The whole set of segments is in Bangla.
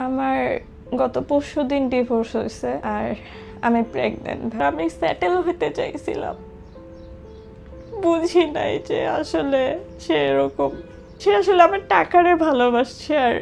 আমার গত পরশু দিন ডিভোর্স হয়েছে আর আমি প্রেগনেন্ট আমি সেটেল হতে চাইছিলাম। বুঝি নাই যে আসলে সে এরকম। সে আসলে আমার টাকারে ভালোবাসছে আর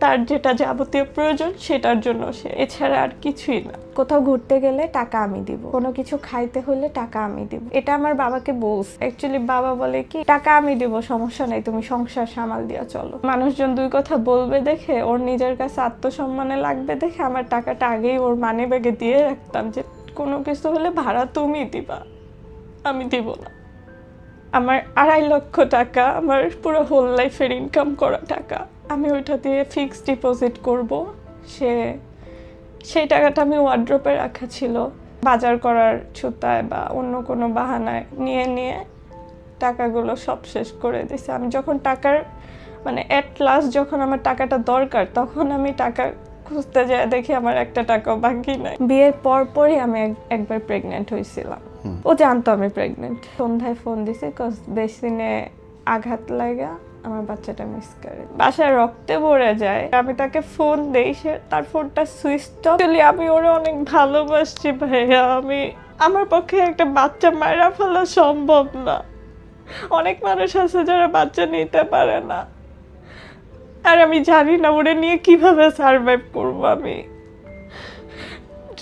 তার যেটা যাবতীয় প্রয়োজন সেটার জন্য সে। এছাড়া আর কিছুই না। কোথাও ঘুরতে গেলে টাকা আমি দিব। কোনো কিছু খাইতে হলে টাকা আমি দিব। এটা আমার বাবাকে বলছে। অ্যাকচুয়ালি বাবা বলে কি, টাকা আমি দিব, সমস্যা নেই, তুমি সংসার সামাল দিয়া চলো। মানুষজন দুই কথা বলবে দেখে, ওর নিজের কাছে আত্মসম্মানে লাগবে দেখে আমার টাকাটা আগেই ওর মানি ব্যাগে দিয়ে রাখতাম যে, কোনো কিছু হলে ভাড়া তুমি দিবা, আমি দিব না। আমার আড়াই লক্ষ টাকা, আমার পুরো হোল লাইফের ইনকাম করা টাকা। আমি ওইটা দিয়ে ফিক্সড ডিপোজিট করব। সে সেই টাকাটা আমি ওয়ার্ড্রপে রাখা ছিল। বাজার করার ছুতায় বা অন্য কোনো বাহানায় নিয়ে নিয়ে টাকাগুলো সব শেষ করে দিছে। আমি যখন টাকার মানে অ্যাট লাস্ট যখন আমার টাকাটা দরকার তখন আমি টাকা খুঁজতে যায় দেখি আমার একটা টাকাও বাকি নাই। বিয়ের পর পরই আমি এক- একবার প্রেগনেন্ট হয়েছিলাম ও জানতো আমি প্রেগনেন্ট সন্ধ্যায় ফোন দিছে কজ বেসিনে আঘাত লাগা। আমার বাচ্চাটা মিস করে। বাসায় রক্তে ভরে যায়। আমি তাকে ফোন দেই, সে তার ফোনটা সুইচ অফ আমি ওরে অনেক ভালোবাসছি ভাইয়া। আমি, আমার পক্ষে একটা বাচ্চা মারা ফেলা সম্ভব না। অনেক মানুষ আছে যারা বাচ্চা নিতে পারে না। আর আমি জানি না ওরে নিয়ে কীভাবে সার্ভাইভ করব আমি।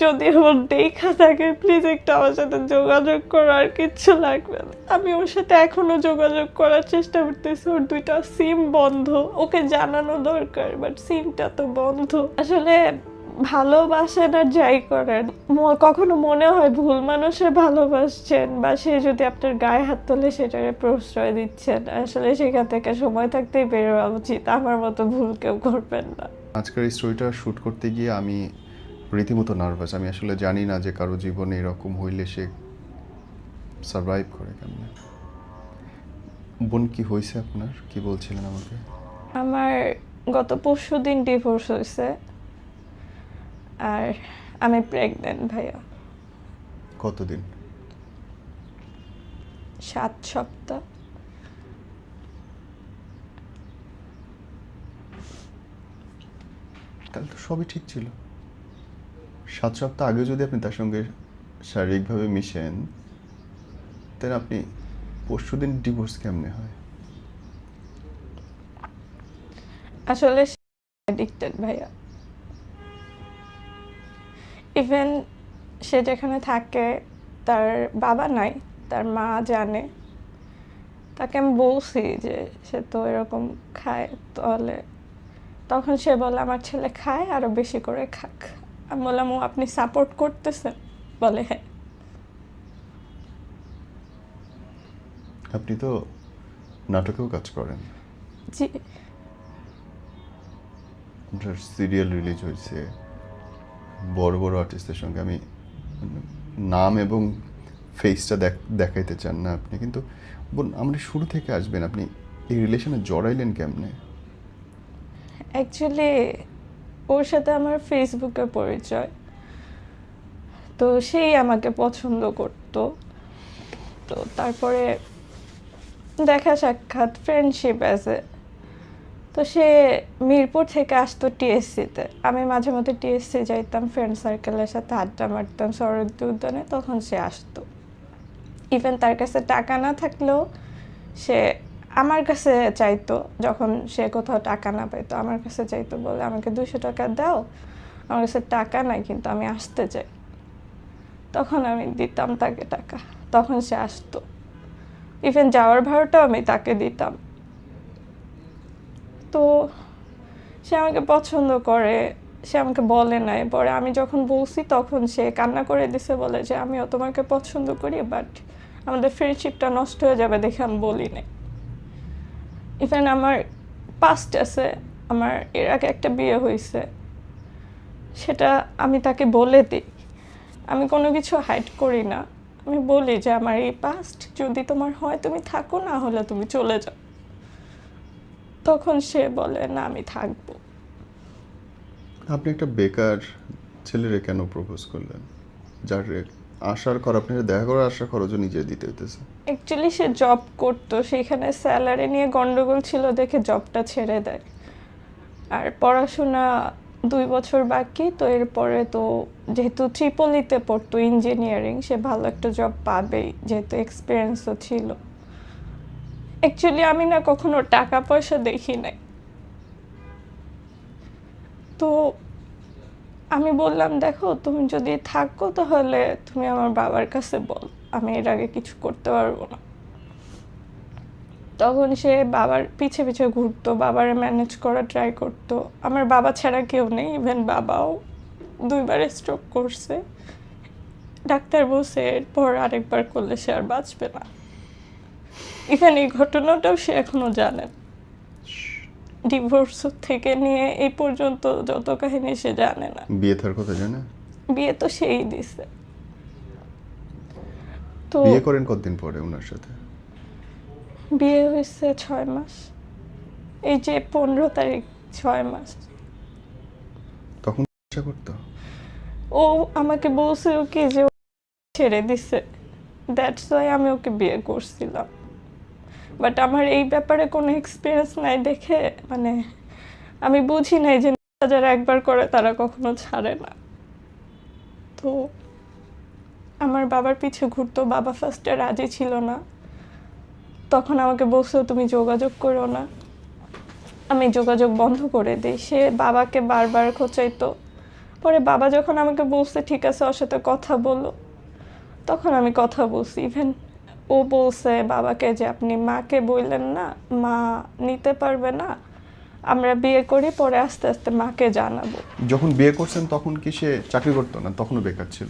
যদি ওর দেখা থাকে প্লিজ একটু আমার সাথে যোগাযোগ করো, আর কিচ্ছু লাগবে না। আমি ওর সাথে এখনও যোগাযোগ করার চেষ্টা করতেছি, ওর দুইটা সিম বন্ধ। ওকে জানানো দরকার বাট সিমটা তো বন্ধ। আসলে ভালোবাসেন আর যাই করেন কখনো মনে হয় ভুল মানুষে ভালোবাসছেন, বা সে যদি আপনার গায়ে হাত তোলে, সেটাকে প্রশ্রয় দিচ্ছেন। আসলে সেখান থেকে সময় থাকতেই বেরোয়া উচিত, আমার মতো ভুল কেউ করবেন না। আজকের এই স্টোরিটা শ্যুট করতে গিয়ে আমি রীতিমতো নার্ভাস আমি আসলে জানি না যে কারও জীবনে এরকম হইলে সে সার্ভাইভ করে কেমনে। বোন কি হয়েছে আপনার? কি বলছিলেন আমাকে? আমার গত পরশু দিন ডিভোর্স হয়েছে আর আমি প্রেগনেন্ট ভাইয়া। কতদিন? সাত সপ্তাহ। তাহলে তো সবই ঠিক ছিল। সাত সপ্তাহ আগে যদি আপনি তার সঙ্গে শারীরিকভাবে মিশেন তাহলে আপনি পরশু দিন ডিভোর্স কেমনে হয়? আসলে অ্যাডিক্টেড ভাইয়া। ইভেন সে যেখানে থাকে, তার বাবা নাই, তার মা জানে। তাকে আমি বলছি যে সে তো এরকম খায়, তাহলে তখন সে বলে, আমার ছেলে খায়, আরও বেশি করে খাক। আমি বললাম ও আপনি সাপোর্ট করতেছেন? বলে হ্যাঁ। আপনি তো নাটকেও কাজ করেন। জি। আপনার সিরিয়াল রিলিজ হয়েছে। বড় বড় আর্টিস্টের সঙ্গে আমি নাম এবং ফেসটা দেখাইতে চান না আপনি। কিন্তু বোন আমরা শুরু থেকে আসবেন। আপনি এই রিলেশনে জড়াইলেন কেমনে? অ্যাকচুয়ালি ওর সাথে আমার ফেসবুকে পরিচয়। তো সেই আমাকে পছন্দ করতো। তো তারপরে দেখা সাক্ষাৎ ফ্রেন্ডশিপ আছে তো সে মিরপুর থেকে আসতো টিএসসিতে আমি মাঝে মধ্যে টিএসসি যাইতাম ফ্রেন্ড সার্কেলের সাথে আড্ডা মারতাম শরৎ উদ্যানে, তখন সে আসতো। ইভেন তার কাছে টাকা না থাকলেও সে আমার কাছে চাইতো যখন সে কোথাও টাকা না পাইতো, আমার কাছে চাইতো বলে, আমাকে দুশো টাকা দাও, আমার কাছে টাকা নাই কিন্তু আমি আসতে চাই। তখন আমি দিতাম তাকে টাকা, তখন সে আসতো। ইভেন যাওয়ার ভাড়াটাও আমি তাকে দিতাম। তো সে আমাকে পছন্দ করে, সে আমাকে বলে নাই। পরে আমি যখন বলছি, তখন সে কান্না করে দিছে, বলে যে, আমিও তোমাকে পছন্দ করি বাট আমাদের ফ্রেন্ডশিপটা নষ্ট হয়ে যাবে দেখে আমি বলি নাই। ইভেন আমার পাস্ট আছে, আমার এর আগে একটা বিয়ে হয়েছে, সেটা আমি তাকে বলে দিই। আমি কোনো কিছু হাইড করি না। আমি বলি যে, আমার এই পাস্ট যদি তোমার হয়, তুমি থাকো, না হলে তুমি চলে যাও। তখন সে বলে, না, আমি থাকব। আপনি একটা বেকার ছেলেরে কেন প্রপোজ করলেন? যার রে- আশার খর আপনি দেখা করার আশা খরচও নিজে দিতে হইতেছে। অ্যাকচুয়ালি সে জব করতো, সেখানে স্যালারি নিয়ে গন্ডগোল ছিল দেখে জবটা ছেড়ে দেয়। আর পড়াশোনা দুই বছর বাকি, তো এরপরে তো যেহেতু ত্রিপলিতে পড়তো ইঞ্জিনিয়ারিং সে ভালো একটা জব পাবেই, যেহেতু এক্সপিরিয়েন্সও ছিল। অ্যাকচুয়ালি আমি না কখনো টাকা পয়সা দেখি নাই। তো আমি বললাম, দেখো, তুমি যদি থাকো তাহলে তুমি আমার বাবার কাছে বল, আমি এর আগে কিছু করতে পারব না। তখন সে বাবার পিছে পিছে ঘুরতো, বাবারে ম্যানেজ করা ট্রাই করতো। আমার বাবা ছাড়া কেউ নেই ইভেন বাবাও দুইবার স্ট্রোক করছে। ডাক্তার বলছে, এরপর আরেকবার করলে সে আর বাঁচবে না। ইভেন এই ঘটনাটাও সে এখনও জানে ডিভোর্স থেকে নিয়ে এই পর্যন্ত যত কাহিনী সে জানে না। বিয়ে থার কথা জানে? বিয়ে তো সেই দিছে। তো বিয়ে করেন কতদিন পরে ওনার সাথে? বিয়ে হয়েছে ছয় মাস। এই যে পনেরো তারিখ ছয় মাস। তখন আশা করতো? ও আমাকে বলছিল কি যে ছেড়ে দিছে। দ্যাটস ওয়াই আমি ওকে বিয়ে করছিলাম। বাট আমার এই ব্যাপারে কোনো এক্সপিরিয়েন্স নাই দেখে মানে আমি বুঝি নাই যে যারা একবার করে তারা কখনো ছাড়ে না। তো আমার বাবার পিছে ঘুরতো, বাবা ফার্স্টে রাজি ছিল না। তখন আমাকে বলছো, তুমি যোগাযোগ করো না। আমি যোগাযোগ বন্ধ করে দিই। সে বাবাকে বারবার খোঁচাইতো। পরে বাবা যখন আমাকে বলছে, ঠিক আছে, ওর সাথে কথা বলো। তখন আমি কথা বলছি। ইভেন ও বলছে বাবাকে যে আপনি মাকে বললেন না মা নিতে পারবে না আমরা বিয়ে করি পরে আস্তে আস্তে মাকে জানাব। যখন বিয়ে করছেন তখন কি সে চাকরি করতো না? তখনও বেকার ছিল?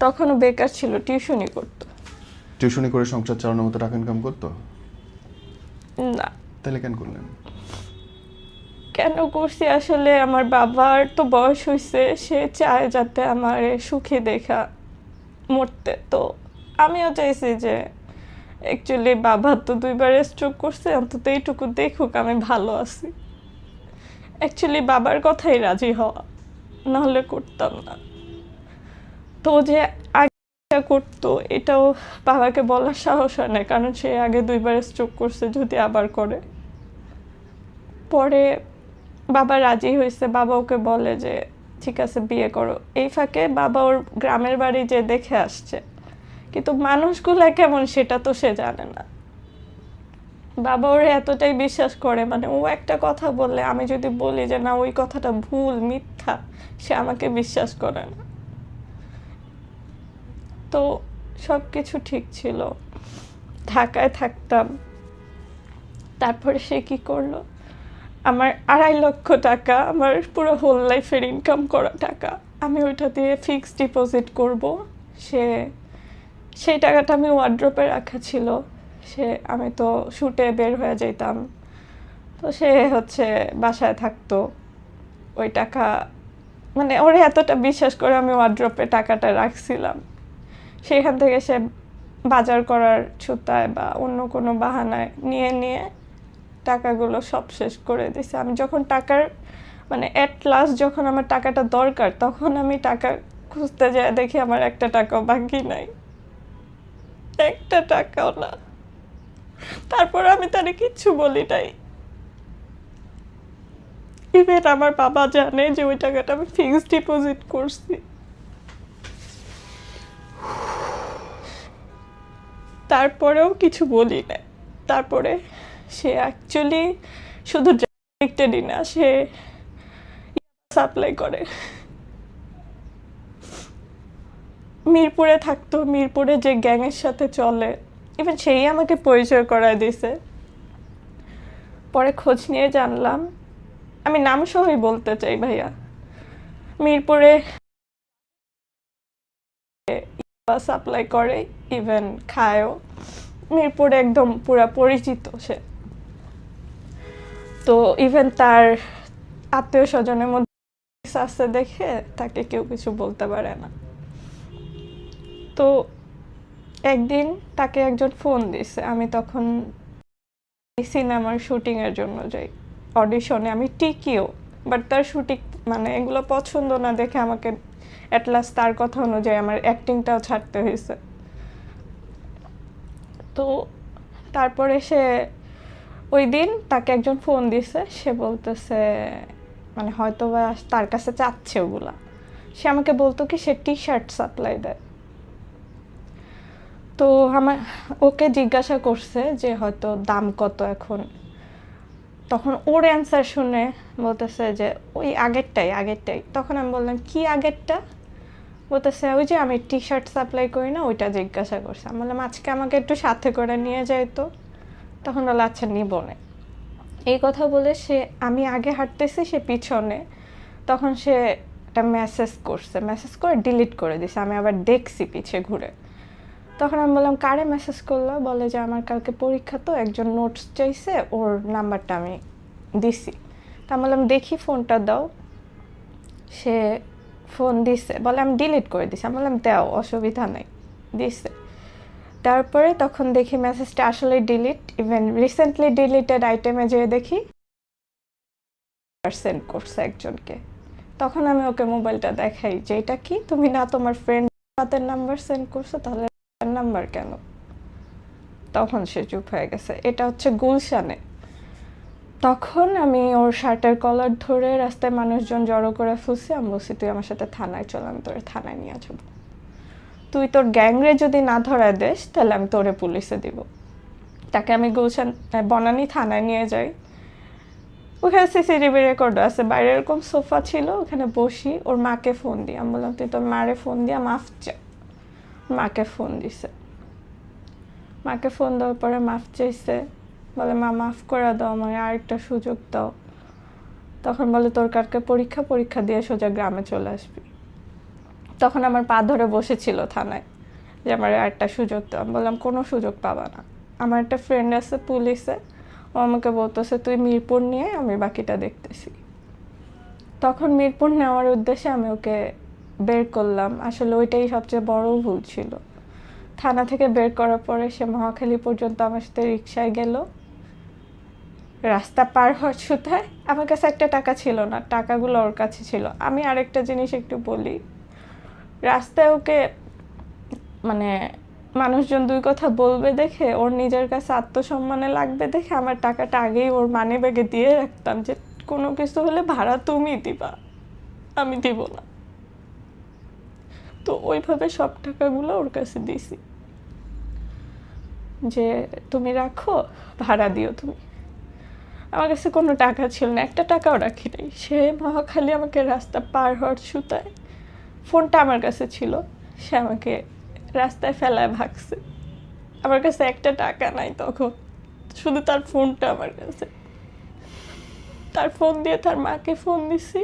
তখনও বেকার ছিল টিউশনই করতো। টিউশনি করে সংসার চালানোর মতো টাকা ইনকাম করতো? না। তাহলে কেন করলেন? কেন করছি? আসলে আমার বাবার তো বয়স হয়েছে সে চায় যাতে আমার সুখী দেখা মরতে। তো আমিও চাইছি যে অ্যাকচুয়ালি বাবা তো দুইবার স্ট্রোক করছে, অন্তত এইটুকু দেখুক আমি ভালো আছি। অ্যাকচুয়ালি বাবার কথাই রাজি হওয়া, নাহলে করতাম না। তো যে আগেটা করতো, এটাও বাবাকে বলার সাহস হয় না, কারণ সে আগে দুইবার স্ট্রোক করছে, যদি আবার করে। পরে বাবা রাজি হয়েছে, বাবা ওকে বলে যে, ঠিক আছে, বিয়ে করো। এই ফাঁকে বাবা ওর গ্রামের বাড়ি যে দেখে আসছে কিন্তু মানুষগুলা কেমন সেটা তো সে জানে না। বাবা ওর এতটাই বিশ্বাস করে মানে ও একটা কথা বললে আমি যদি বলি যে, না, ওই কথাটা ভুল, মিথ্যা, সে আমাকে বিশ্বাস করে না। তো সব কিছু ঠিক ছিল। ঢাকায় থাকতাম। তারপরে সে কি করল? আমার আড়াই লক্ষ টাকা, আমার পুরো হোল লাইফের ইনকাম করা টাকা, আমি ওইটা দিয়ে ফিক্সড ডিপোজিট করব। সে সেই টাকাটা আমি ওয়ার্ড্রপে রাখা ছিল। সে, আমি তো শুটে বের হয়ে যেতাম তো সে হচ্ছে বাসায় থাকতো। ওই টাকা মানে ওরে এতটা বিশ্বাস করে আমি ওয়ার্ড্রপে টাকাটা রাখছিলাম। সেখান থেকে সে বাজার করার ছুতায় বা অন্য কোনো বাহানায় নিয়ে নিয়ে টাকাগুলো সব শেষ করে দিছে। আমি যখন টাকার মানে অ্যাট লাস্ট যখন আমার টাকাটা দরকার, তখন আমি টাকা খুঁজতে যাই দেখি আমার একটা টাকাও বাকি নাই। একটা টাকাও না। তারপর আমি তারে কিচ্ছু বলি নাই। ইভেন আমার বাবা জানে যে ওই টাকাটা আমি ফিক্সড ডিপোজিট করছি। তারপরেও কিছু বলি না তারপরে সে অ্যাকচুয়ালি শুধু না সে সাপ্লাই করে। মিরপুরে থাকতো, মিরপুরে যে গ্যাংয়ের সাথে চলে। ইভেন সেই আমাকে পরিচয় করায় দিছে পরে খোঁজ নিয়ে জানলাম, আমি নাম সহই বলতে চাই ভাইয়া। মিরপুরে সাপ্লাই করে ইভেন খায়ও। মিরপুরে একদম পুরা পরিচিত সে। তো ইভেন তার আত্মীয় স্বজনের মধ্যে আছে দেখে তাকে কেউ কিছু বলতে পারে না। তো একদিন তাকে একজন ফোন দিছে। আমি তখন সিনেমার শুটিং এর জন্য যাই। অডিশনে আমি টিকিও বাট তার শুটিং মানে এগুলো পছন্দ না দেখে আমাকে অ্যাটলাস তার কথা অনুযায়ী আমার অ্যাক্টিংটাও ছাড়তে হয়েছে তো তারপরে সে ওই দিন তাকে একজন ফোন দিছে। সে বলতেছে মানে হয়তো বা তার কাছে চাচ্ছে ওগুলা। সে আমাকে বলতো কি, সে টি শার্ট সাপ্লাই দেয়। তো আমার, ওকে জিজ্ঞাসা করছে যে হয়তো দাম কত এখন। তখন ওর অ্যান্সার শুনে বলতেছে যে, ওই আগেরটাই আগেরটাই। তখন আমি বললাম, কি আগেরটা? বলতেছে, ওই যে আমি টি শার্ট সাপ্লাই করি না, ওইটা জিজ্ঞাসা করছে। আমি বললাম, আজকে আমাকে একটু সাথে করে নিয়ে যায় তো। তখন বলে আচ্ছা নিব না। এই কথা বলে সে, আমি আগে হাঁটতেছি সে পিছনে। তখন সে একটা মেসেজ করছে মেসেজ করে ডিলিট করে দিছে। আমি আবার দেখছি পিছে ঘুরে। তখন আমি বললাম, কারে মেসেজ করল? বলে যে, আমার কালকে পরীক্ষা তো, একজন নোটস চাইছে, ওর নাম্বারটা আমি দিছি। তা আমি বললাম, দেখি ফোনটা দাও। সে ফোন দিছে, বলে, আমি ডিলিট করে দিছি। আমি বললাম, দাও, অসুবিধা নাই। দিছে। তারপরে তখন দেখি মেসেজটা আসলে ডিলিট ইভেন রিসেন্টলি ডিলিটেড আইটেমে যেয়ে দেখি সেন্ড করছে একজনকে। তখন আমি ওকে মোবাইলটা দেখাই যে, এটা কি? তুমি না তোমার ফ্রেন্ড হাতের নাম্বার সেন্ড করছ, তাহলে নাম্বার কেন? তখন সে চুপ হয়ে গেছে। এটা হচ্ছে গুলশানে। তখন আমি ওর শার্টের কলার ধরে রাস্তায় মানুষজন জড়ো করে ফুসি। আমি বলছি, তুই আমার সাথে থানায় চল, আমি তোরে থানায় নিয়ে যাব। তুই তোর গ্যাংরে যদি না ধরা দেস, তাহলে আমি তোরে পুলিশে দিব। তাকে আমি গুলশান বনানী থানায় নিয়ে যাই। ওখানে সিসিটিভি রেকর্ড আছে। বাইরে এরকম সোফা ছিল, ওখানে বসি। ওর মাকে ফোন দিই। আমি বললাম, তুই তোর মারে ফোন দিয়া, মাফ চা। মাকে ফোন দিছে। মাকে ফোন দেওয়ার পরে মাফ চাইছে। বলে, মা, মাফ করে দাও আমাকে, আরেকটা সুযোগ দাও। তখন বলে, তোর কালকে পরীক্ষা পরীক্ষা দিয়ে সোজা গ্রামে চলে আসবি। তখন আমার পা ধরে বসেছিল থানায় যে, আমার একটা সুযোগ দাও। আমি বললাম, কোনো সুযোগ পাবা না। আমার একটা ফ্রেন্ড আছে পুলিশে। ও আমাকে বলতেছে, তুই মিরপুর নিয়ে আমি বাকিটা দেখতেছি। তখন মিরপুর নেওয়ার উদ্দেশ্যে আমি ওকে বের করলাম। আসলে ওইটাই সবচেয়ে বড় ভুল ছিল। থানা থেকে বের করার পরে সে মহাখালী পর্যন্ত আমার সাথে রিক্সায় গেল। রাস্তা পার হওয়ার সুতায় আমার কাছে একটা টাকা ছিল না, টাকাগুলো ওর কাছে ছিল। আমি আরেকটা জিনিস একটু বলি। রাস্তায় ওকে মানে মানুষজন দুই কথা বলবে দেখে, ওর নিজের কাছে আত্মসম্মানে লাগবে দেখে আমার টাকাটা আগেই ওর মানি ব্যাগে দিয়ে রাখতাম যে কোনো কিছু হলে ভাড়া তুমি দিবা। আমি দিব না। তো ওইভাবে সব টাকাগুলো ওর কাছে দিছি যে, তুমি রাখো, ভাড়া দিও তুমি। আমার কাছে কোনো টাকা ছিল না, একটা টাকাও রাখি নাই। সে মহাখালী আমাকে রাস্তা পার হওয়ার সুতায় ফোনটা আমার কাছে ছিল। সে আমাকে রাস্তায় ফেলায় ভাগছে। আমার কাছে একটা টাকা নাই তখন, শুধু তার ফোনটা আমার কাছে। তার ফোন দিয়ে তার মাকে ফোন দিছি।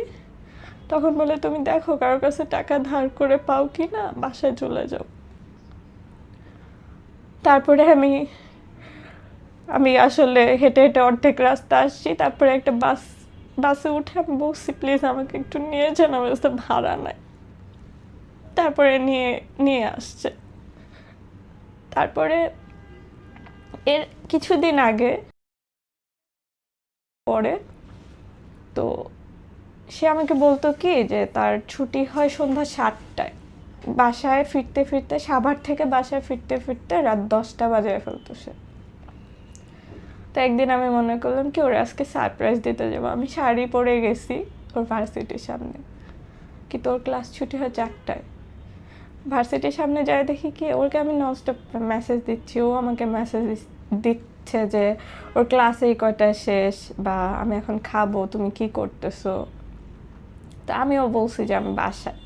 তখন বলে, তুমি দেখো কারোর কাছে টাকা ধার করে পাও কি না, বাসায় চলে যাও। তারপরে আমি আমি আসলে হেঁটে হেঁটে অর্ধেক রাস্তা আসছি। তারপরে একটা বাস, বাসে উঠে আমি বলছি, প্লিজ আমাকে একটু নিয়ে যান, আমার কাছে ভাড়া নাই। তারপরে নিয়ে নিয়ে আসছে। তারপরে এর কিছুদিন আগে, পরে তো সে আমাকে বলতো কি যে তার ছুটি হয় সন্ধ্যা সাতটায়। বাসায় ফিরতে ফিরতে, সাভার থেকে বাসায় ফিরতে ফিরতে রাত দশটা বাজায় ফেলতো সে। তো একদিন আমি মনে করলাম কি, ওর আজকে সারপ্রাইজ দিতে যাব। আমি শাড়ি পরে গেছি ওর ভার্সিটির সামনে। কি তোর ক্লাস ছুটি হয় চারটায়? ভার্সিটির সামনে যাই দেখি কি, ওরকে আমি ননস্টপ মেসেজ দিচ্ছি। ও আমাকে মেসেজ দিচ্ছে যে, ওর ক্লাস কটা শেষ বা আমি এখন খাব, তুমি কি করতেছো? তো আমিও বলছি যে আমি বাসায়।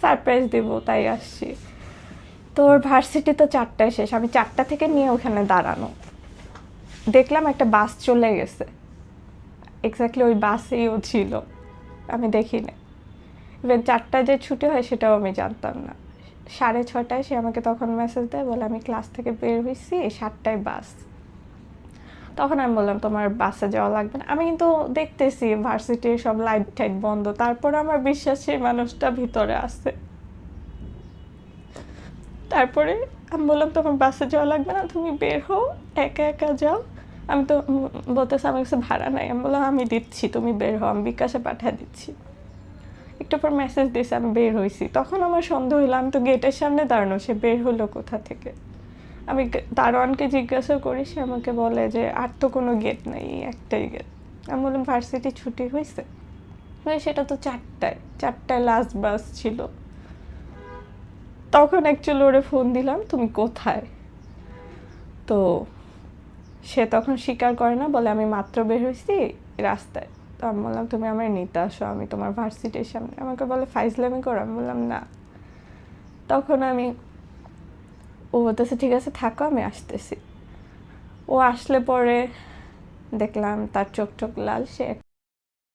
সারপ্রাইজ দিব, তাই আসছি। তো ওর ভার্সিটি তো চারটায় শেষ, আমি চারটা থেকে নিয়ে ওখানে দাঁড়ানো। দেখলাম একটা বাস চলে গেছে। এক্স্যাক্টলি ওই বাসেই ও ছিল। আমি দেখি না ইভেন চারটায় যে ছুটি হয় সেটাও আমি জানতাম না। সাড়ে ছটায় সে আমাকে তখন মেসেজ দেয়, বলে আমি ক্লাস থেকে বের হয়েছি সাতটায় বাস। তখন আমি বললাম, তোমার বাসে যাওয়া লাগবে না। আমি কিন্তু দেখতেছি ভার্সিটির সব লাইট টাইট বন্ধ। তারপর আমার বিশ্বাস সেই মানুষটা ভিতরে আছে। তারপরে আমি বললাম, তোমার বাসে যাওয়া লাগবে না, তুমি বের হও, একা একা যাও। আমি তো বলতেছি, আমার কাছে ভাড়া নাই। আমি বললাম, আমি দিচ্ছি, তুমি বের হও, আমি বিকাশে পাঠিয়ে দিচ্ছি। একটু পর মেসেজ দিয়েছে আমি বের হয়েছি তখন আমার সন্দেহ হলো আমি তো গেটের সামনে দাঁড়ানো, সে বের হলো কোথা থেকে? আমি দারোয়ানকে জিজ্ঞাসা করি, সে আমাকে বলে যে, আর তো কোনো গেট নেই, একটাই গেট আমি বললাম ভার্সিটি ছুটি হয়েছে সেটা তো চারটায় চারটায় লাস্ট বাস ছিল। তখন অ্যাকচুয়ালি ওরে ফোন দিলাম, তুমি কোথায়? তো সে তখন স্বীকার করে না, বলে, আমি মাত্র বের হয়েছি রাস্তায়। তো আমি বললাম, তুমি আমার নিতে আসো, আমি তোমার ভার্সিটির সামনে। আমাকে বলে, ফাইজলামি করো? আমি বললাম, না। তখন আমি ও বলতেছে, ঠিক আছে, থাকো, আমি আসতেছি। ও আসলে পরে দেখলাম তার চোখ চোখ লাল, সে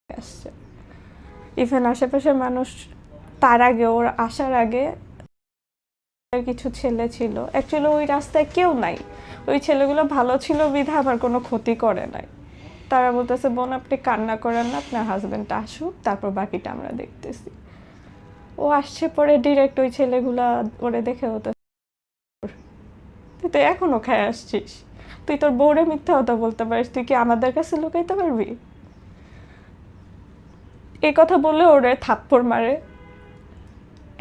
আসছে। ইভেন আশেপাশের মানুষ, তার আগে, ওর আসার আগে কিছু ছেলে ছিল। অ্যাকচুয়ালি ওই রাস্তায় কেউ নাই। ওই ছেলেগুলো ভালো ছিল বিধা, আমার কোনো ক্ষতি করে নাই। তারা বলতেছে, বোন, আপনি কান্না করেন না, আপনার হাজবেন্ড আসুক, তারপর বাকিটা আমরা দেখতেছি। ও আসছে পরে ডিরেক্ট ওই ছেলেগুলা ওরে দেখে হতে তুই তো এখনও খায় আসছিস। তুই তোর বউরে মিথ্যা কথা বলতে পারিস, তুই কি আমাদের কাছে লুকাইতে পারবি? এই কথা বললে ওরে থাপ্পড় মারে।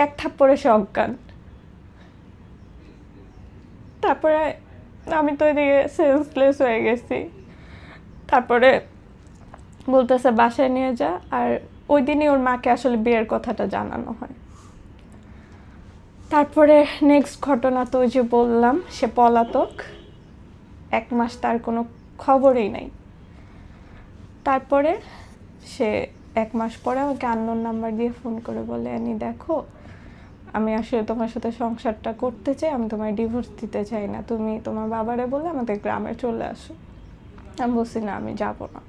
এক থাপ্পড়ে সে অজ্ঞান। তারপরে আমি তো এদিকে সেন্সলেস হয়ে গেছি। তারপরে বলতেছে, বাসায় নিয়ে যা। আর ওই দিনই ওর মাকে আসলে বিয়ের কথাটা জানানো হয়। তারপরে নেক্সট ঘটনা তো ওই যে বললাম, সে পলাতক। এক মাস তার কোনো খবরই নাই। তারপরে সে এক মাস পরে আমাকে আননোন নাম্বার দিয়ে ফোন করে বলে আনি দেখো, আমি আসলে তোমার সাথে সংসারটা করতে চাই, আমি তোমায় ডিভোর্স দিতে চাই না। তুমি তোমার বাবারে বলে আমাদের গ্রামে চলে আসো। আমি বলছি, না, আমি যাব না।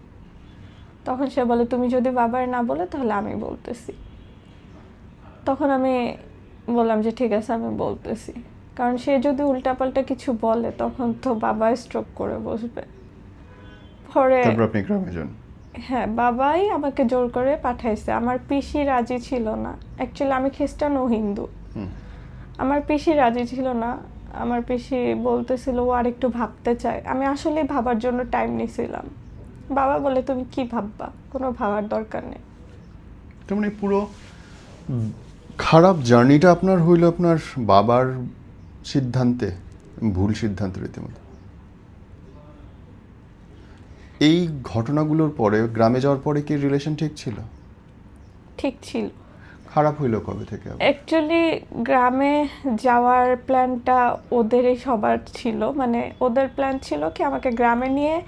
তখন সে বলে, তুমি যদি বাবার না বলে, তাহলে আমি বলতেছি। তখন আমি বললাম যে ঠিক আছে আমি বলতেছি। কারণ সে যদি উল্টাপাল্টা কিছু বলে তখন তো বাবা স্ট্রোক করে বসবে। পরে আপনি গ্রামে যান। হ্যাঁ বাবাই আমাকে জোর করে পাঠাইছে। আমার পিসি রাজি ছিল না। অ্যাকচুয়ালি আমি খ্রিস্টান ও হিন্দু। আমার পিসি রাজি ছিল না। আমার পিসি বলতেছিল ও আর একটু ভাবতে চায়। আমি আসলে ভাবার জন্য টাইম নিছিলাম। বাবা বলে তুমি কি ভাববা? কোনো ভাবার দরকার নেই। তার মানে পুরো খারাপ জার্নিটা আপনার হইল আপনার বাবার সিদ্ধান্তে ভুল সিদ্ধান্ত রীতিমতো। এই ঘটনাগুলোর পরে গ্রামে যাওয়ার পরে কি রিলেশন ঠিক ছিল? ঠিক ছিল। খারাপ হইল কবে থেকে? অ্যাকচুয়ালি গ্রামে যাওয়ার প্ল্যানটা ওদেরই সবার ছিল। মানে ওদের প্ল্যান ছিল কি আমাকে গ্রামে নিয়ে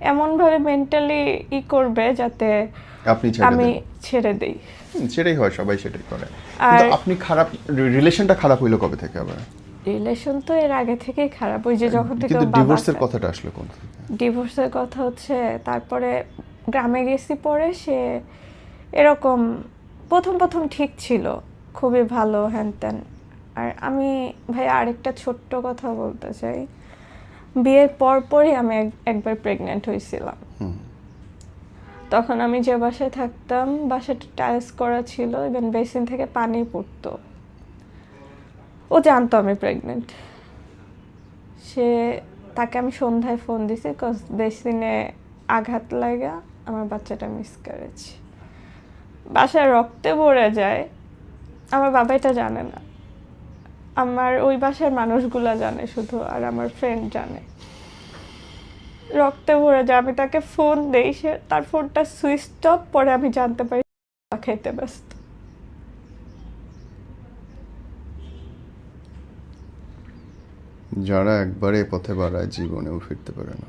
এমনভাবে মেন্টালি ই করবে যাতে আপনি আমি ছেড়ে দেই। সেটাই হয় সবাই সেটাই করে। আর- আপনি খারাপ রিলেশনটা খারাপ হইল কবে থেকে আবার? রিলেশন তো এর আগে থেকেই খারাপ। ওই যে যখন থেকে কিন্তু ডিভোর্সের কথাটা আসলো কোন ডিভোর্সের কথা হচ্ছে তারপরে গ্রামে গেছি পরে সে এরকম প্রথম প্রথম ঠিক ছিল। খুবই ভালো হ্যান ত্যান আর আমি ভাই আরেকটা ছোট্ট কথা বলতে চাই। বিয়ের পর পরই আমি এক- একবার প্রেগনেন্ট হয়েছিলাম। তখন আমি যে বাসায় থাকতাম বাসাটা টাইলস করা ছিল ইভেন বেসিন থেকে পানি পড়তো। ও জানতো আমি প্রেগনেন্ট সে তাকে আমি সন্ধ্যায় ফোন দিছি কজ বেসিনে আঘাত লাগা, আমার বাচ্চাটা মিস করেছি বাসায় রক্তে ভরে যায়, আমার বাবা এটা জানে না। আমার ওই বাসার মানুষগুলা জানে শুধু, আর আমার ফ্রেন্ড জানে। রক্তে ভরে যায়। আমি তাকে ফোন দেই সে তার ফোনটা সুইচ অফ পরে আমি জানতে পারি খেতে ব্যস্ত। যারা একবারে পথে বাড়ায় জীবনেও ফিরতে পারে না।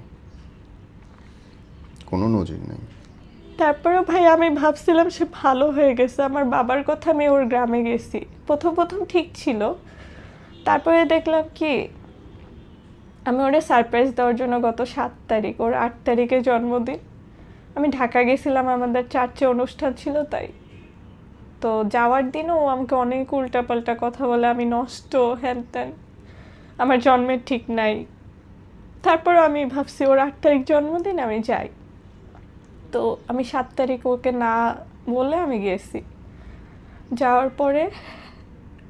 কোনো নজির নেই। তারপরে ভাই আমি ভাবছিলাম সে ভালো হয়ে গেছে। আমার বাবার কথা আমি ওর গ্রামে গেছি। প্রথম প্রথম ঠিক ছিল। তারপরে দেখলাম কি আমি ওরে সারপ্রাইজ দেওয়ার জন্য গত সাত তারিখ, ওর আট তারিখে জন্মদিন। আমি ঢাকা গেছিলাম, আমাদের চার্চে অনুষ্ঠান ছিল তাই। তো যাওয়ার দিনও আমাকে অনেক উল্টাপাল্টা কথা বলে, আমি নষ্ট, হ্যান ত্যান। আমার জন্মের ঠিক নাই। তারপর আমি ভাবছি, ওর আট তারিখ জন্মদিন, আমি যাই। তো আমি সাত তারিখ ওকে না বলে আমি গেছি। যাওয়ার পরে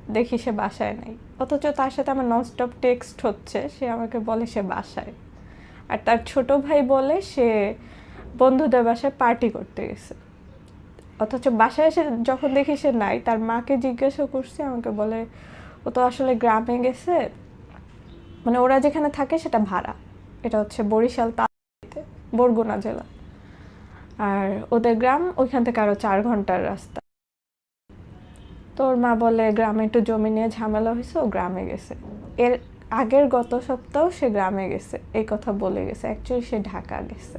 দেখি সে বাসায় নেই। অথচ তার সাথে আমার ননস্টপ টেক্সট হচ্ছে, সে আমাকে বলে সে বাসায়। আর তার ছোট ভাই বলে সে বন্ধুদের বাসায় পার্টি করতে গেছে। অথচ বাসায় এসে যখন দেখি সে নাই, তার মাকে জিজ্ঞাসা করছি, আমাকে বলে, ও তো আসলে গ্রামে গেছে। মানে ওরা যেখানে থাকে সেটা ভাড়া। এটা হচ্ছে বরিশাল তাতে বরগুনা জেলা। আর ওদের গ্রাম ওইখান থেকে আরও চার ঘণ্টার রাস্তা। তোর মা বলে, গ্রামে একটু জমি নিয়ে ঝামেলা হয়েছে ও গ্রামে গেছে। এর আগের গত সপ্তাহ সে গ্রামে গেছে, এই কথা বলে গেছে। অ্যাকচুয়ালি সে ঢাকা গেছে।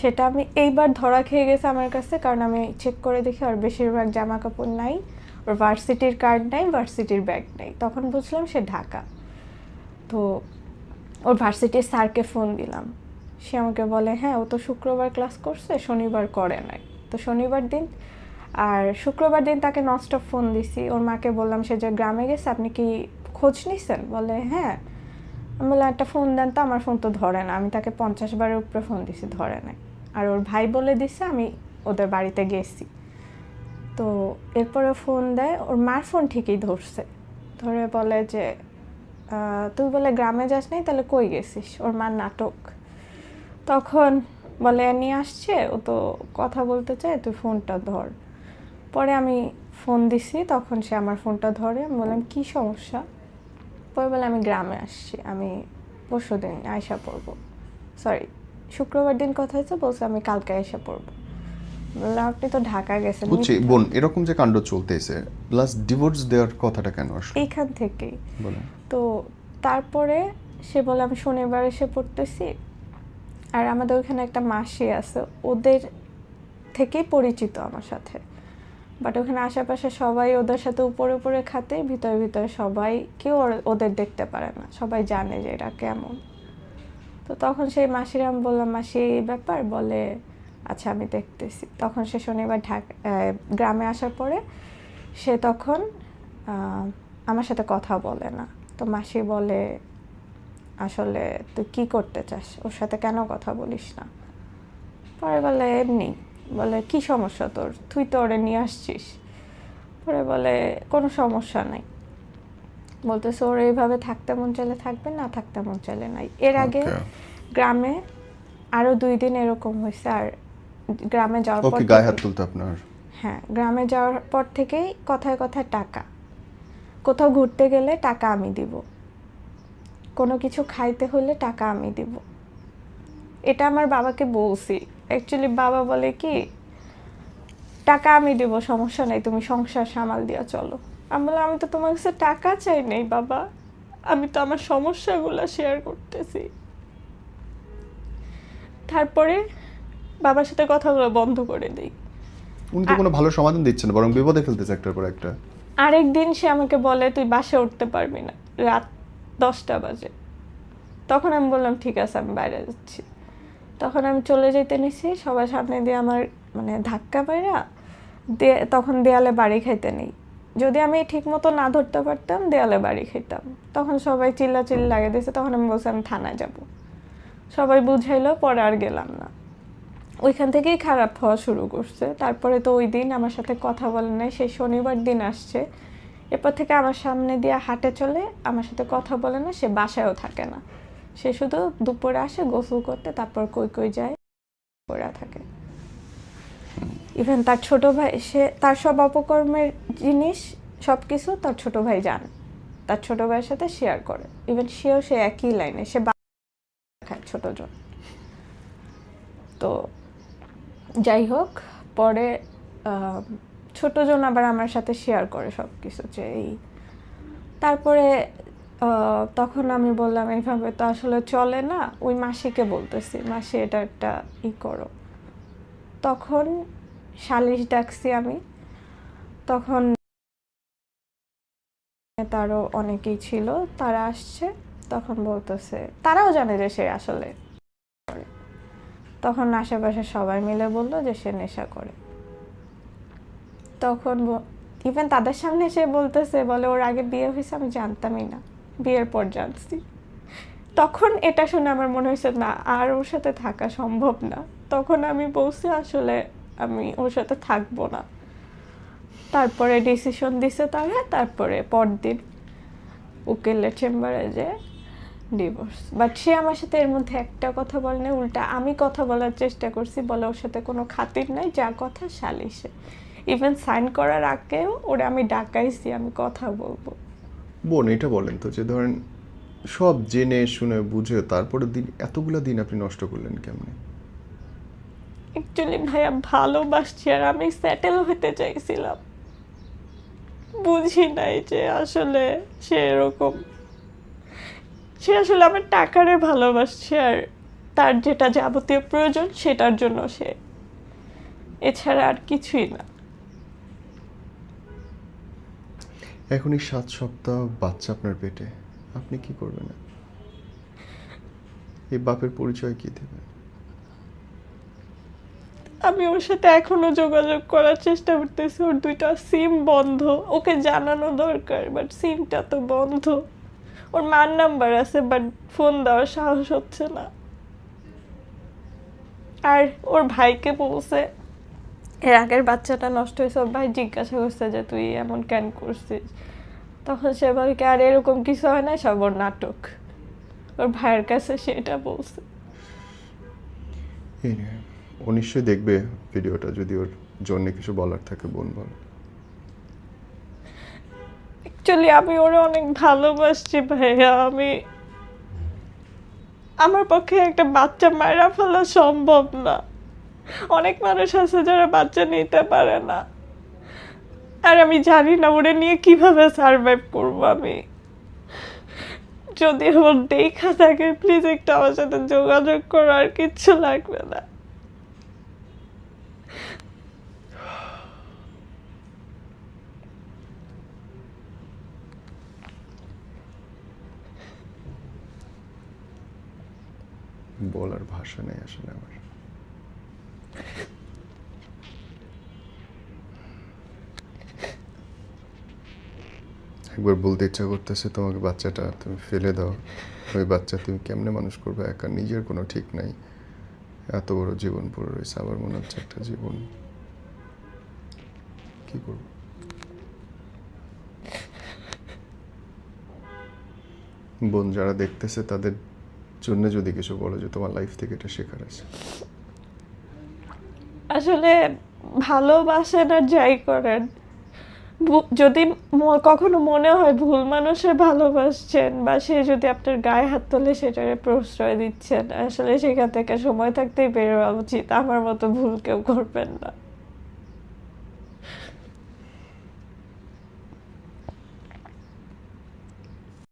সেটা আমি এইবার ধরা খেয়ে গেছে আমার কাছে, কারণ আমি চেক করে দেখি ওর বেশিরভাগ জামা কাপড় নাই, ওর ভার্সিটির কার্ড নাই ভার্সিটির ব্যাগ নাই। তখন বুঝলাম সে ঢাকা। তো ওর ভার্সিটির স্যারকে ফোন দিলাম। সে আমাকে বলে হ্যাঁ ও তো শুক্রবার ক্লাস করছে, শনিবার করে নাই। তো শনিবার দিন আর শুক্রবার দিন তাকে ননস্টপ ফোন দিছি। ওর মাকে বললাম, সে যে গ্রামে গেছে, আপনি কি খোঁজ নিছেন? বলে হ্যাঁ। আমি বললাম, একটা ফোন দেন তো, আমার ফোন তো ধরে না। আমি তাকে পঞ্চাশ বারের উপরে ফোন দিছি, ধরে নাই। আর ওর ভাই বলে দিছে, আমি ওদের বাড়িতে গেছি। তো এরপরে ফোন দেয়, ওর মার ফোন ঠিকই ধরছে। ধরে বলে যে তুই বলে গ্রামে যাস নাই, তাহলে কই গেছিস? ওর মার নাটক। তখন বলে, নিয়ে আসছে। ও তো কথা বলতে চায়, তুই ফোনটা ধর। পরে আমি ফোন দিছি তখন সে আমার ফোনটা ধরে আমি বললাম কী সমস্যা? পরে বলে আমি গ্রামে আসছি আমি পরশু দিন আয়সা পড়ব। সরি শুক্রবার দিন কথা হয়েছে বলছে আমি কালকে এসে পড়ব। বললাম আপনি তো ঢাকা গেছেন বুঝছি বোন এরকম যে কাণ্ড চলতেছে প্লাস ডিভোর্স দেওয়ার কথাটা কেন আসলো? এইখান থেকেই। তো তারপরে সে বলে আমি শনিবার এসে পড়তেছি। আর আমাদের ওখানে একটা মাসি আছে ওদের থেকেই পরিচিত আমার সাথে। বাট ওখানে আশেপাশে সবাই ওদের সাথে উপরে উপরে খাতে, ভিতরে ভিতরে সবাই কেউ ওদের দেখতে পারে না। সবাই জানে যে এরা কেমন। তো তখন সেই মাসির আমি বললাম মাসি, এই ব্যাপার? বলে আচ্ছা আমি দেখতেছি। তখন সে শনিবার ঢাকা গ্রামে আসার পরে সে তখন আমার সাথে কথা বলে না। তো মাসি বলে, আসলে তুই কি করতে চাস? ওর সাথে কেন কথা বলিস না? পরে বলে, এমনি। বলে কি সমস্যা তোর? তুই তো ওরে নিয়ে আসছিস। পরে বলে কোনো সমস্যা নাই। বলতেছে ওর এইভাবে থাকতে মন চাইলে থাকবে না থাকতে মন চাইলে নাই। এর আগে গ্রামে আরও দুই দিন এরকম হয়েছে আর গ্রামে যাওয়ার পর গায়ে হাত তুলতে আপনার। হ্যাঁ গ্রামে যাওয়ার পর থেকেই কথায় কথায় টাকা। কোথাও ঘুরতে গেলে টাকা আমি দিব। কোনো কিছু খাইতে হলে টাকা আমি দিব। এটা আমার বাবাকে বলছি। অ্যাকচুয়ালি বাবা বলে কি টাকা আমি দেব সমস্যা নেই তুমি সংসার সামাল দিয়া চলো। আমি বললাম আমি তো তোমার কাছে টাকা চাই নেই বাবা। আমি তো আমার সমস্যাগুলো শেয়ার করতেছি। তারপরে বাবার সাথে কথাগুলো বন্ধ করে দিই। উনি তো কোনো ভালো সমাধান দিচ্ছেন না বরং বিপদে ফেলতেছে একটার পর একটা। আরেক দিন সে আমাকে বলে তুই বাসে উঠতে পারবি না। রাত দশটা বাজে। তখন আমি বললাম ঠিক আছে আমি বাইরে যাচ্ছি। তখন আমি চলে যেতে নিছি, সবার সামনে দিয়ে আমার মানে ধাক্কা পাইরা তখন দেয়ালে বাড়ি খাইতে নেই। যদি আমি ঠিক মতো না ধরতে পারতাম, দেয়ালে বাড়ি খাইতাম। তখন সবাই চিল্লা চিল্লা লাগিয়ে দিয়েছে, তখন আমি বলছি, আমি থানায় যাব। সবাই বুঝাইলো, পরে আর গেলাম না। ওইখান থেকেই খারাপ হওয়া শুরু করছে। তারপরে তো ওই দিন আমার সাথে কথা বলে নাই, সেই শনিবার দিন আসছে। এরপর থেকে আমার সামনে দিয়ে হাঁটে চলে, আমার সাথে কথা বলে না, সে বাসায়ও থাকে না। সে শুধু দুপুরে আসে, গোসল করতে, তারপর কই কই যায় ওরা থাকে। ইভেন তার ছোট ভাই, সে তার সব অপকর্মের জিনিস সব কিছু তার ছোট ভাই জানে। তার ছোট ভাইয়ের সাথে শেয়ার করে। ইভেন সেও সে একই লাইনে সে ছোট জন। তো যাই হোক, পরে ছোটজন আবার আমার সাথে শেয়ার করে সব কিছু যে এই তারপরে তখন আমি বললাম, এইভাবে তো আসলে চলে না। ওই মাসিকে বলতেছি, মাসি, এটা একটা ই করো। তখন সালিশ ডাকছি আমি। তখন তারও অনেকেই ছিল, তারা আসছে। তখন বলতেছে, তারাও জানে যে সে আসলে তখন আশেপাশে সবাই মিলে বলল যে সে নেশা করে। তখন ইভেন তাদের সামনে সে বলতেছে, বলে, ওর আগে বিয়ে হয়েছে, আমি জানতামই না। বিয়ের পর জানছি। তখন এটা শুনে আমার মনে হয়েছে, না, আর ওর সাথে থাকা সম্ভব না। তখন আমি বলছি, আসলে আমি ওর সাথে থাকব না। তারপরে ডিসিশন দিছে তারা, তারপরে পরদিন উকিলের চেম্বারে যে ডিভোর্স বাট সে আমার সাথে এর মধ্যে একটা কথা বলেনি উল্টা আমি কথা বলার চেষ্টা করছি, বলে ওর সাথে কোনো খাতির নাই, যা কথা সালিশে। ইভেন সাইন করার আগেও ওরা আমি ডাকাইছি, আমি কথা বলব। বোন, এটা বলেন তো যে ধরেন সব জেনে শুনে বুঝে তারপরে দিন এতগুলা দিন আপনি নষ্ট করলেন কেমনে? অ্যাকচুয়ালি ভাইয়া ভালোবাসছি আর আমি সেটেল হতে চাইছিলাম। বুঝি নাই যে আসলে সে এরকম। সে আসলে আমার টাকারে ভালোবাসছে আর তার যেটা যাবতীয় প্রয়োজন সেটার জন্য সে। এছাড়া আর কিছুই না। এখন এই সাত সপ্তাহ বাচ্চা আপনার পেটে, আপনি কি করবেন? এই বাপের পরিচয় কি দেবেন আমি ওর সাথে এখনও যোগাযোগ করার চেষ্টা করতেছি। ওর দুইটা সিম বন্ধ। ওকে জানানো দরকার বাট সিমটা তো বন্ধ। ওর মার নাম্বার আছে বাট ফোন দেওয়ার সাহস হচ্ছে না। আর ওর ভাইকে বলছে এর আগের বাচ্চাটা নষ্ট হয়েছে ভাই জিজ্ঞাসা করছে যে তুই এমন কেন করছিস? তখন সে বলে কি আর এরকম কিছু হয় না সব ওর নাটক। ওর ভাইয়ের কাছে সেটা বলছে। ও নিশ্চয়ই দেখবে ভিডিওটা যদি ওর জন্য কিছু বলার থাকে বোন বল। অ্যাকচুয়ালি আমি ওরা অনেক ভালোবাসছি ভাইয়া। আমি আমার পক্ষে একটা বাচ্চা মারা ফেলা সম্ভব না। অনেক মানুষ আছে যারা বাচ্চা নিতে পারে না। আর আমি জানি না ওরা নিয়ে কীভাবে সার্ভাইভ করব আমি। যদি ওর দেখা থাকে প্লিজ একটু আমার সাথে যোগাযোগ করো, আর কিচ্ছু লাগবে না। বলার ভাষা নেই আসলে আমার। একবার বলতে ইচ্ছা করতেছে তোমাকে, বাচ্চাটা তুমি ফেলে দাও। ওই বাচ্চা তুমি কেমনে মানুষ করবে? একা নিজের কোনো ঠিক নাই। এত বড় জীবন পড়ে রয়েছে আবার মনে হচ্ছে একটা জীবন। কি করব? বোন যারা দেখতেছে তাদের জন্য যদি কিছু বলো যে তোমার লাইফ থেকে এটা শেখার আছে। আসলে ভালোবাসেন আর যাই করেন যদি কখনো মনে হয় ভুল মানুষের ভালোবাসছেন বা সে যদি আপনার গায়ে হাত তোলে সেটারে প্রশ্রয় দিচ্ছেন, আসলে সেখান থেকে সময় থাকতেই বেরোয়া উচিত। আমার মতো ভুল কেউ করবেন না।